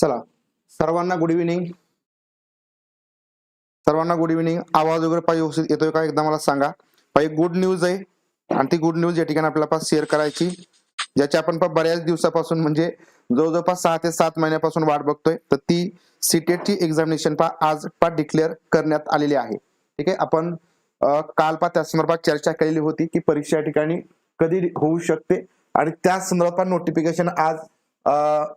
चला. सर्वांना good evening सर्वांना गुड इव्हिनिंग आवाज वगैरे पाहिजे व्यवस्थित येतोय का? एकदा मला सांगा. पाहिजे गुड न्यूज आहे. आणि ती गुड न्यूज या ठिकाणी आपल्याला शेअर करायची. ज्याची आपण बऱ्याच दिवसापासून म्हणजे जवळजवळपास सहा ते सात महिन्यापासून वाट बघतोय. तर ती सीटेटची एक्झामिनेशन पा आज पा डिक्लेअर करण्यात आलेली आहे. ठीक आहे? आपण काल पा त्या संदर्भात चर्चा केलेली होती की परीक्षा या ठिकाणी कधी होऊ शकते. आणि त्या संदर्भात नोटिफिकेशन आज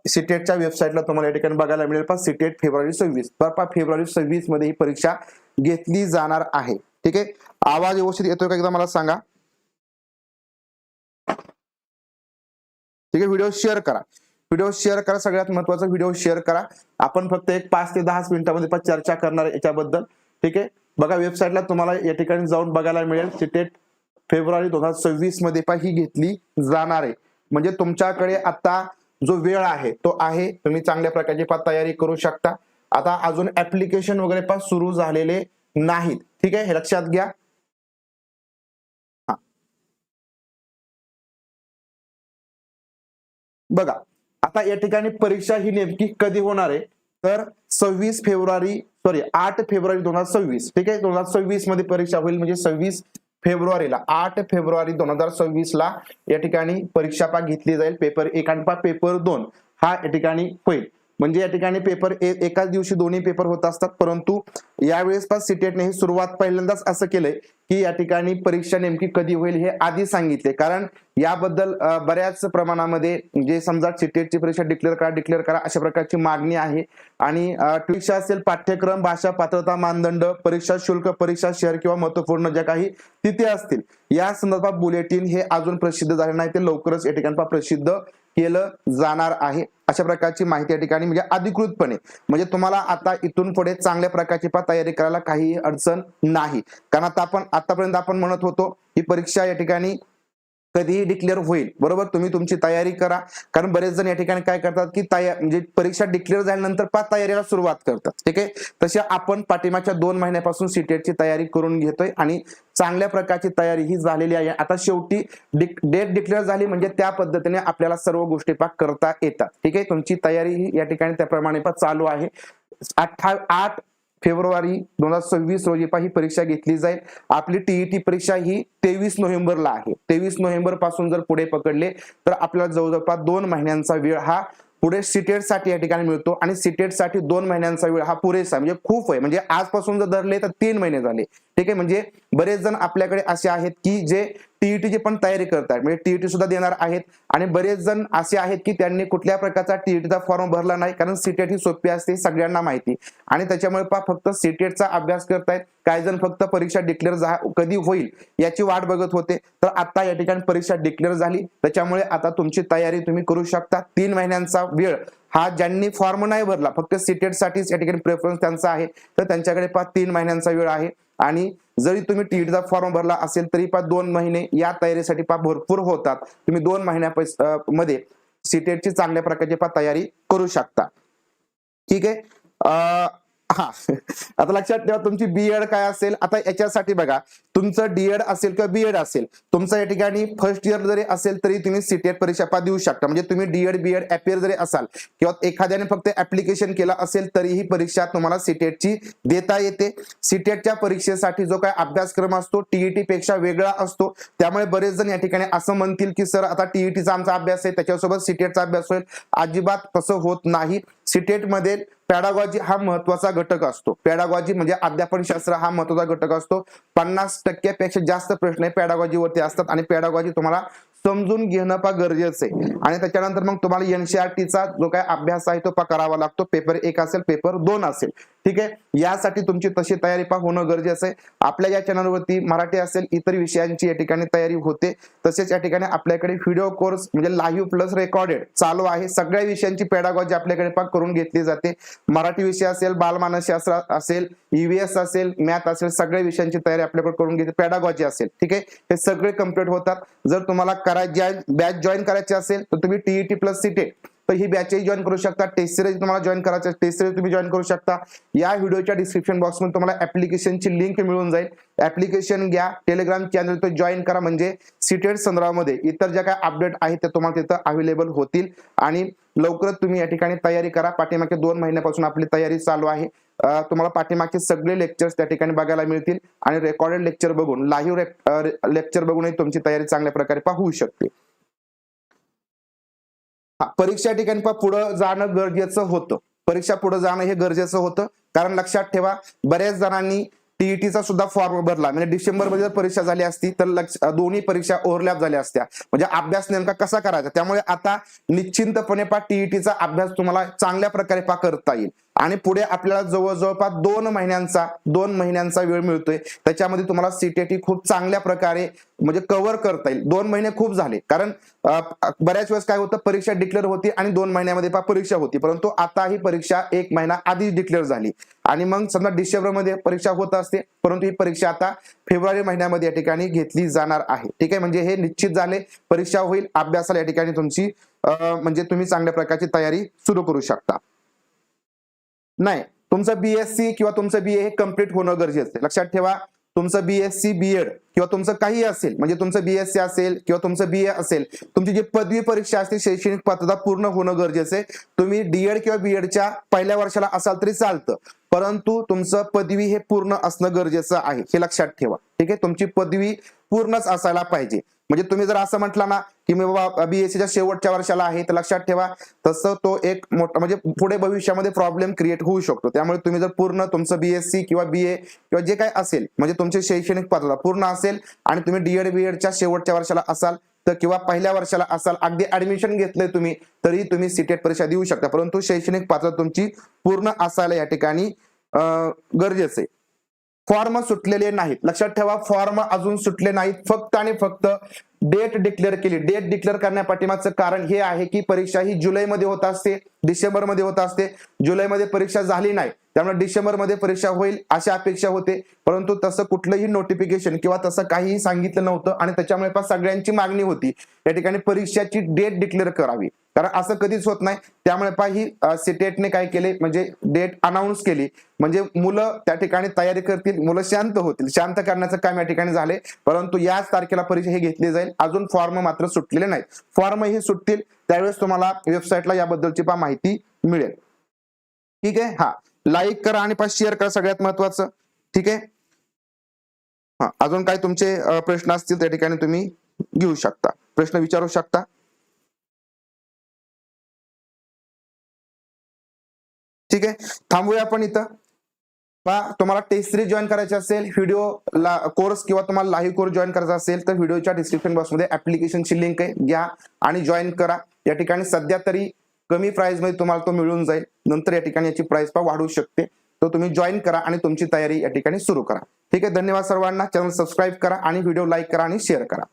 सिटेटच्या वेबसाईटला तुम्हाला या ठिकाणी बघायला मिळेल. पण सिटेट फेब्रुवारी सव्वीस. तर फेब्रुवारी सव्वीसमध्ये ही परीक्षा घेतली जाणार आहे. ठीक आहे? आवाज व्यवस्थित येतोय का एकदा मला सांगा? ठीक आहे व्हिडिओ शेअर करा. व्हिडिओ शेअर करा सगळ्यात महत्त्वाचा व्हिडिओ शेअर करा. आपण फक्त एक पाच ते दहा मिनिटांमध्ये पण चर्चा करणार याच्याबद्दल. ठीक आहे? बघा वेबसाईटला तुम्हाला या ठिकाणी जाऊन बघायला मिळेल. सिटेट फेब्रुवारी दोन हजार सव्वीसमध्ये पण ही घेतली जाणार आहे. म्हणजे तुमच्याकडे आता जो वेळ आहे तो आहे तुम्ही चांगल्या प्रकारची तयारी करू शकता. आता अजून ऍप्लिकेशन वगैरे पण सुरू झालेले नाहीत. ठीक आहे? हे लक्षात घ्या. हा. बघा आता या ठिकाणी परीक्षा ही नेमकी कधी होणार आहे? तर सव्वीस फेब्रुवारी सॉरी आठ फेब्रुवारी दोन हजार सव्वीस. ठीक आहे? दोन हजार सव्वीसमध्ये परीक्षा होईल म्हणजे सव्वीस फेब्रुवारीला आठ फेब्रुवारी दोन हजार सव्वीस ला या ठिकाणी परीक्षा पा घेतली जाईल. पेपर एक आणि पा पेपर दोन. हा या ठिकाणी होईल. म्हणजे या ठिकाणी पेपर एकाच दिवशी दोन्ही पेपर होत असतात. परंतु यावेळेस पण सिटेटने ही सुरुवात पहिल्यांदाच असं केलंय की या ठिकाणी परीक्षा नेमकी कधी होईल हे आधी सांगितले. कारण याबद्दल बऱ्याच प्रमाणामध्ये जे समजा सिटेटची परीक्षा डिक्लेअर करा डिक्लेअर करा अशा प्रकारची मागणी आहे. आणि परीक्षा असेल पाठ्यक्रम भाषा पात्रता मानदंड परीक्षा शुल्क परीक्षा शहर किंवा महत्त्वपूर्ण ज्या काही तिथे असतील. या संदर्भात बुलेटिन हे अजून प्रसिद्ध झाले नाही. ते लवकरच या ठिकाणी प्रसिद्ध केलं जाणार आहे. अशा प्रकारची माहिती या ठिकाणी म्हणजे अधिकृतपणे म्हणजे तुम्हाला आता इथून पुढे चांगल्या प्रकारची पण तयारी करायला काहीही अडचण नाही. कारण आता आपण आतापर्यंत आपण म्हणत होतो ही परीक्षा या ठिकाणी कधीही डिक्लेअर होईल. बरोबर? तुम्ही तुमची तयारी करा. कारण बरेच जण या ठिकाणी काय करतात की तयार म्हणजे परीक्षा डिक्लेअर झाल्यानंतर पाच तयारीला सुरुवात करतात. ठीक आहे? तसे आपण पाठिंबाच्या दोन महिन्यापासून सीटेटची तयारी करून घेतोय आणि चांगल्या प्रकारची तयारी ही झालेली आहे. आता शेवटी डेट डिक्लेअर झाली म्हणजे त्या पद्धतीने आपल्याला सर्व गोष्टी पाक करता येतात. ठीक आहे? तुमची तयारी ही या ठिकाणी त्याप्रमाणे पण चालू आहे. अठ्ठा आठ फेब्रुवारी दोन हजार सव्वीस रोजी पा ही परीक्षा घेतली जाईल. आपली टीईटी परीक्षा ही तेवीस नोव्हेंबरला आहे. तेवीस नोव्हेंबरपासून जर पुढे पकडले तर आपल्याला जवळजवळ दोन महिन्यांचा वेळ हा पुढे सिटेटसाठी या ठिकाणी मिळतो. आणि सिटेटसाठी दोन महिन्यांचा वेळ हा पुरेसा म्हणजे खूप आहे. म्हणजे आजपासून जर धरले तर तीन महिने झाले. ठीक आहे? म्हणजे बरेच जण आपल्याकडे असे आहेत की जे टीईटीची पण तयारी करतात. म्हणजे टीईटी सुद्धा देणार आहेत. आणि बरेच जण असे आहेत की त्यांनी कुठल्या प्रकारचा टीईटीचा फॉर्म भरला नाही. कारण सीटेट ही सोपी असते सगळ्यांना माहिती. आणि त्याच्यामुळे पा फक्त सीटेटचा अभ्यास करतायत. काही जण फक्त परीक्षा डिक्लेअर कधी होईल याची वाट बघत होते. तर आता या ठिकाणी परीक्षा डिक्लेअर झाली. त्याच्यामुळे आता तुमची तयारी तुम्ही करू शकता. तीन महिन्यांचा वेळ. हा ज्यांनी फॉर्म नाही भरला फक्त सीटेटसाठीच या ठिकाणी प्रेफरन्स त्यांचा आहे. तर त्यांच्याकडे पा तीन महिन्यांचा वेळ आहे. आणि जरी तुम्ही टीईटीचा फॉर्म भरला असेल तरी पा दोन महिने या तयारीसाठी पा भरपूर होतात. तुम्ही दोन महिन्या मध्ये सीटेटची चांगल्या प्रकारची पा तयारी करू शकता. ठीक आहे? हा. आता लक्षात ठेवा तुमची बीएड काय असेल? आता याच्यासाठी बघा तुमचं डीएड असेल किंवा बीएड असेल तुमचं या ठिकाणी फर्स्ट इयर जरी असेल तरी तुम्ही सीटेट परीक्षा देऊ शकता. म्हणजे तुम्ही डीएड बीएड अपियर जरी असाल किंवा एखाद्याने फक्त ऍप्लिकेशन केलं असेल तरी ही परीक्षा तुम्हाला सीटेटची देता येते. सीटेटच्या परीक्षेसाठी जो काय अभ्यासक्रम असतो टीईटी पेक्षा वेगळा असतो. त्यामुळे बरेच जण या ठिकाणी असं म्हणतील की सर आता टीईटीचा आमचा अभ्यास आहे त्याच्यासोबत सीटेटचा अभ्यास होईल. अजिबात तसं होत नाही. सीटेटमध्ये पॅडागॉजी हा महत्त्वाचा घटक असतो. पॅडागॉजी म्हणजे अध्यापनशास्त्र हा महत्त्वाचा घटक असतो. पन्नास टक्क्यापेक्षा जास्त प्रश्न हे वरती असतात आणि पॅडागॉजी तुम्हाला समजून घेणं पा गरजेचं आहे. आणि त्याच्यानंतर मग तुम्हाला एनसीआरटीचा जो काय अभ्यास आहे तो पा करावा लागतो. पेपर एक असेल पेपर दोन असेल. ठीक आहे? यासाठी तुमची तशी तयारी पा होणं गरजेचं आहे. आपल्या या चॅनलवरती मराठी असेल इतर विषयांची या ठिकाणी तयारी होते. तसेच या ठिकाणी आपल्याकडे व्हिडिओ कोर्स म्हणजे लाईव्ह प्लस रेकॉर्डेड चालू आहे. सगळ्या विषयांची पेडागॉजी आपल्याकडे पा करून घेतली जाते. मराठी विषय असेल बालमानसशास्त्र असेल ईव्हीएस असेल मॅथ असेल सगळ्या विषयांची तयारी आपल्याकडे करून घेते. पेडागॉजी असेल ठीक आहे? हे सगळे कंप्लीट होतात. जर तुम्हाला करायची बॅच जॉईन करायची असेल तर तुम्ही टीईटी प्लस सीटे तर ही बॅचही जॉईन करू शकता. टेस्ट सिरीज तुम्हाला जॉईन करायचं टेस्ट सिरीज तुम्ही जॉईन करू शकता. या व्हिडिओच्या डिस्क्रिप्शन बॉक्समध्ये तुम्हाला ऍप्लिकेशनची लिंक मिळून जाईल. ऍप्लिकेशन घ्या. टेलिग्राम चॅनल तो जॉईन करा. म्हणजे सीटेड संदर्भामध्ये इतर ज्या काय अपडेट आहेत त्या तुम्हाला तिथं अवेलेबल होतील. आणि लवकरच तुम्ही या ठिकाणी तयारी करा. पाठीमागे दोन महिन्यापासून आपली तयारी चालू आहे. तुम्हाला पाठीमागचे सगळे लेक्चर्स त्या ठिकाणी बघायला मिळतील. आणि रेकॉर्डेड लेक्चर बघून लाईव्ह लेक्चर बघूनही तुमची तयारी चांगल्या प्रकारे पाहू शकते. परीक्षा ठिकाणी पुढं जाणं गरजेचं होतं. परीक्षा पुढे जाणं हे गरजेचं होतं. कारण लक्षात ठेवा बऱ्याच जणांनी टीईटीचा सुद्धा फॉर्म भरला. म्हणजे डिसेंबरमध्ये जर परीक्षा झाली असती तर लक्ष दोन्ही परीक्षा ओव्हरलॅप झाल्या असत्या. म्हणजे अभ्यास नेमका कसा करायचा? त्यामुळे आता निश्चिंतपणे पा टीईटीचा अभ्यास तुम्हाला चांगल्या प्रकारे पा करता येईल. आणि पुढे आपल्याला जवळ जवळपास दोन महिन्यांचा दोन महिन्यांचा वेळ मिळतोय. त्याच्यामध्ये तुम्हाला सीटीटी खूप चांगल्या प्रकारे म्हणजे कव्हर करता येईल. दोन महिने खूप झाले. कारण बऱ्याच वेळेस काय होतं परीक्षा डिक्लेअर होती आणि दोन महिन्यामध्ये परीक्षा होती. परंतु आता ही परीक्षा एक महिना आधीच डिक्लेअर झाली. आणि मग समजा डिसेंबरमध्ये परीक्षा होत असते परंतु ही परीक्षा आता फेब्रुवारी महिन्यामध्ये या ठिकाणी घेतली जाणार आहे. ठीक आहे? म्हणजे हे निश्चित झाले. परीक्षा होईल. अभ्यासाला या ठिकाणी तुमची म्हणजे तुम्ही चांगल्या प्रकारची तयारी सुरू करू शकता. नाही तुमचं बीएससी किंवा तुमचं बीए हे कंप्लीट होणं गरजेचं आहे. लक्षात ठेवा तुमचं बीएससी बीएड किंवा तुमचं काही असेल म्हणजे तुमचं बीएससी असेल किंवा तुमचं बीए असेल तुमची जी पदवी परीक्षा असते शैक्षणिक पात्रता पूर्ण होणं गरजेचं आहे. तुम्ही डीएड किंवा बीएडच्या पहिल्या वर्षाला असाल तरी चालतं परंतु तुमचं पदवी हे पूर्ण असणं गरजेचं आहे हे लक्षात ठेवा. ठीक आहे? तुमची पदवी पूर्णच असायला पाहिजे. म्हणजे तुम्ही जर असं म्हटलं ना की मी बाबा बीएससीच्या शेवटच्या वर्षाला आहे तर लक्षात ठेवा तसं तो एक मोठा म्हणजे पुढे भविष्यामध्ये प्रॉब्लेम क्रिएट होऊ शकतो. त्यामुळे तुम्ही जर पूर्ण तुमचं बीएससी किंवा बीए किंवा जे काही असेल म्हणजे तुमची शैक्षणिक पात्रता पूर्ण असेल आणि तुम्ही डीएड बीएडच्या शेवटच्या वर्षाला असाल तर किंवा पहिल्या वर्षाला असाल अगदी ऍडमिशन घेतलंय तुम्ही तरी तुम्ही सीटेट परीक्षा देऊ शकता. परंतु शैक्षणिक पात्रता तुमची पूर्ण असायला या ठिकाणी गरजेचं आहे. फॉर्म सुटलेले नाहीत. लक्षात ठेवा फॉर्म अजून सुटले नाहीत. फक्त आणि फक्त डेट डिक्लेअर केली. डेट डिक्लेअर करण्यापाठीमागचं कारण हे आहे की परीक्षा ही जुलैमध्ये होत असते डिसेंबरमध्ये होत असते. जुलैमध्ये परीक्षा झाली नाही त्यामुळे डिसेंबरमध्ये परीक्षा होईल अशी अपेक्षा होते. परंतु तसं कुठलंही नोटिफिकेशन किंवा तसं काहीही सांगितलं नव्हतं आणि त्याच्यामुळे पण सगळ्यांची मागणी होती. या ठिकाणी परीक्षाची डेट डिक्लेअर करावी. कारण असं कधीच होत नाही. त्यामुळे पा ही सिटेटने काय केले? म्हणजे डेट अनाऊन्स केली. म्हणजे मुलं त्या ठिकाणी तयारी करतील मुलं शांत होतील. शांत करण्याचं काम या ठिकाणी झाले. परंतु याच तारखेला परीक्षा हे घेतली जाईल. अजून फॉर्म मात्र सुटलेले नाहीत. फॉर्म हे सुटतील त्यावेळेस तुम्हाला वेबसाईटला याबद्दलची पा माहिती मिळेल. ठीक आहे? हा. लाईक करा आणि पा शेअर करा सगळ्यात महत्वाचं. ठीक आहे? हा. अजून काय तुमचे प्रश्न असतील त्या ठिकाणी तुम्ही घेऊ शकता. प्रश्न विचारू शकता. ठीक आहे? थांबूया आपण इथं. पहा तुम्हाला टेस्ट सिरीज जॉईन करायची असेल व्हिडिओ कोर्स किंवा तुम्हाला लाईव्ह कोर्स जॉईन करायचा असेल तर व्हिडिओच्या डिस्क्रिप्शन बॉक्समध्ये ऍप्लिकेशनची लिंक आहे. घ्या आणि जॉईन करा. या ठिकाणी सध्या तरी कमी प्राइसमध्ये तुम्हाला तो मिळून जाईल. नंतर या ठिकाणी याची प्राइस पण वाढू शकते. तर तुम्ही जॉईन करा आणि तुमची तयारी या ठिकाणी सुरू करा. ठीक आहे? धन्यवाद सर्वांना. चॅनल सबस्क्राईब करा आणि व्हिडिओ लाईक करा आणि शेअर करा.